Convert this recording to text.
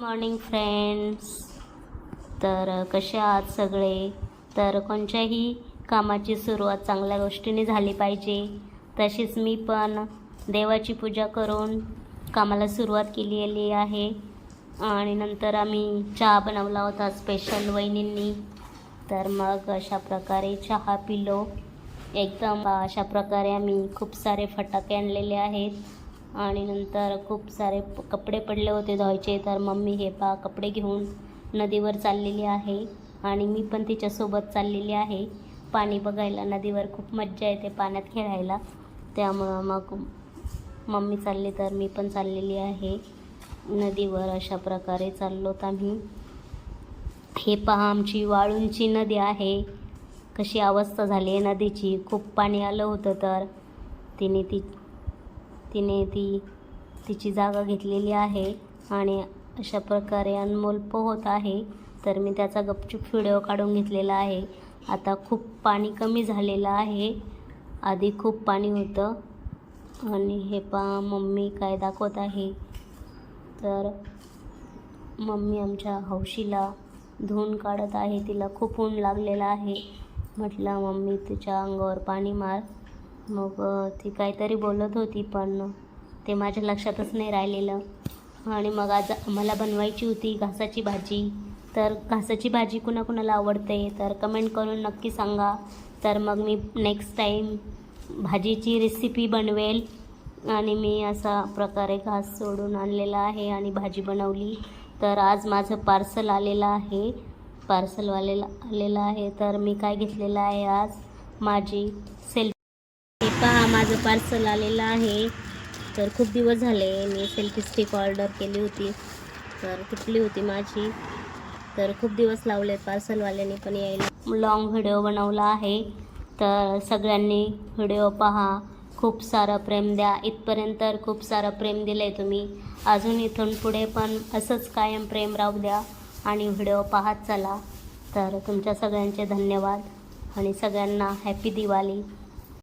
Morning friends तर कसे आहात सगळे? तर कोणत्याही कामाची सुरुवात चांगल्या गोष्टीने झाली पाहिजे. तशीच मी पण देवाची पूजा करून कामाला सुरुवात केलेली आहे. आणि नंतर आम्ही चहा बनवला होता स्पेशल वहिनींनी. तर मग अशा प्रकारे चहा पिलो. एकदम अशा प्रकारे आम्ही खूप सारे फटाके आणलेले आहेत. आणि नंतर खूप सारे कपडे पडले होते धुवायचे. तर मम्मी हे पा कपडे घेऊन नदीवर चाललेली आहे आणि मी पण तिच्यासोबत चाललेली आहे. पाणी बघायला नदीवर खूप मज्जा येते पाण्यात खेळायला. त्यामुळं मग मम्मी चालली तर मी पण चाललेली आहे. नदीवर अशा प्रकारे चाललोत आम्ही. हे पहा आमची वाळूंची नदी आहे. कशी अवस्था झाली आहे नदीची. खूप पाणी आलं होतं तर तिने ती तिने ती तिची जागा घेतलेली आहे आणि अशा प्रकारे अनमोल पोहत आहे. तर मी त्याचा गपचूप व्हिडिओ काढून घेतलेला आहे. आता खूप पाणी कमी झालेलं आहे. आधी खूप पाणी होतं. आणि हे पहा मम्मी काय दाखवत आहे. तर मम्मी आमच्या हौशीला धुवून काढत आहे. तिला खूप ऊन लागलेलं आहे. म्हटलं मम्मी तुझ्या अंगावर पाणी मार. मग ती काहीतरी बोलत होती पण ते माझ्या लक्षातच नाही राहिलेलं. आणि मग आज मला बनवायची होती घासाची भाजी. तर घासाची भाजी कुणाकुणाला आवडते तर कमेंट करून नक्की सांगा. तर मग मी नेक्स्ट टाईम भाजीची रेसिपी बनवेल. आणि मी असा प्रकारे घास सोडून आणलेला आहे आणि भाजी बनवली. तर आज माझं पार्सल आलेलं आहे. पार्सलवालेला आलेलं आहे. तर मी काय घेतलेलं आहे आज? माझी सेल्फ पहा माझं पार्सल आलेलं आहे. तर खूप दिवस झाले मी सेल्फी स्टिक ऑर्डर केली होती. तर तुटली होती माझी. तर खूप दिवस लावले पार्सलवाल्याने पण यायला. लॉंग व्हिडिओ बनवला आहे. तर सगळ्यांनी व्हिडिओ पहा. खूप सारं प्रेम द्या. इथपर्यंत तर खूप सारं प्रेम दिलं आहे तुम्ही. अजून इथून पुढे पण असंच कायम प्रेम राहू द्या आणि व्हिडिओ पाहत चला. तर तुमच्या सगळ्यांचे धन्यवाद आणि सगळ्यांना हॅपी दिवाळी.